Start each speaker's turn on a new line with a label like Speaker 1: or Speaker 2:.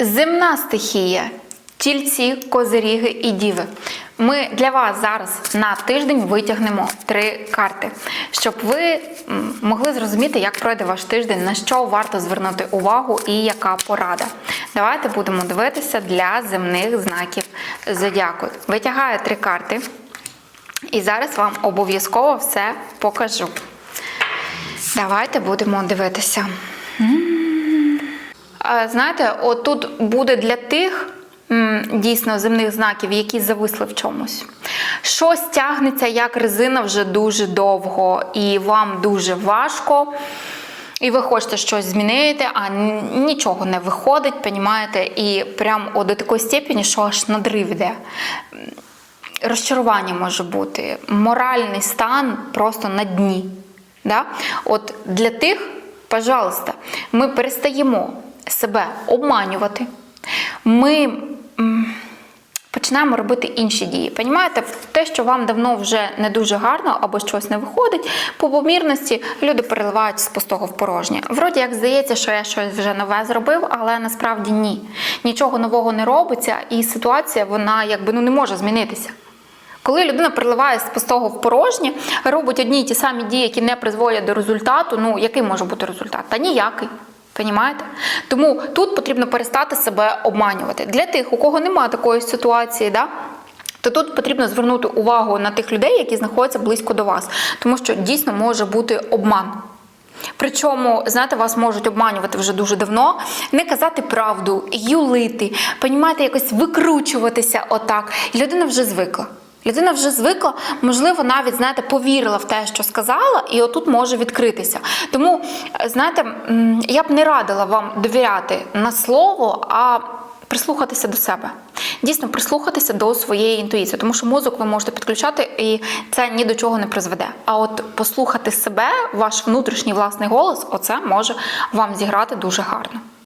Speaker 1: Земна стихія, тільці, козиріги і діви. Ми для вас зараз на тиждень витягнемо три карти, щоб ви могли зрозуміти, як пройде ваш тиждень, на що варто звернути увагу і яка порада. Давайте будемо дивитися для земних знаків зодіаку. Витягаю три карти, і зараз вам обов'язково все покажу. Давайте будемо дивитися. Знаєте, от тут буде для тих дійсно земних знаків, які зависли в чомусь. Щось тягнеться як резина вже дуже довго, і вам дуже важко. І ви хочете щось змінити, а нічого не виходить, понімаєте? І прям от до такої степені, що аж надрив йде. Розчарування може бути, моральний стан просто на дні. Да? От для тих, пожалуйста, ми перестаємо себе обманювати. Ми починаємо робити інші дії. Понімаєте, те, що вам давно вже не дуже гарно або щось не виходить, по помірності люди переливають з пустого в порожнє. Вроді як здається, що я щось вже нове зробив, але насправді ні. Нічого нового не робиться, і ситуація вона якби ну не може змінитися. Коли людина переливає з пустого в порожнє, робить одні й ті самі дії, які не призводять до результату, ну який може бути результат? Та ніякий. Понімаєте? Тому тут потрібно перестати себе обманювати. Для тих, у кого немає такої ситуації, да, то тут потрібно звернути увагу на тих людей, які знаходяться близько до вас, тому що дійсно може бути обман. Причому, знаєте, вас можуть обманювати вже дуже давно, не казати правду, юлити, понімаєте, якось викручуватися отак. І людина вже звикла. Людина вже звикла, можливо, навіть знаєте, повірила в те, що сказала, і отут може відкритися. Тому, е, знаєте, я б не радила вам довіряти на слово, а прислухатися до себе. Дійсно, прислухатися до своєї інтуїції, тому що мозок ви можете підключати, і це ні до чого не призведе. А от послухати себе, ваш внутрішній власний голос, оце може вам зіграти дуже гарно.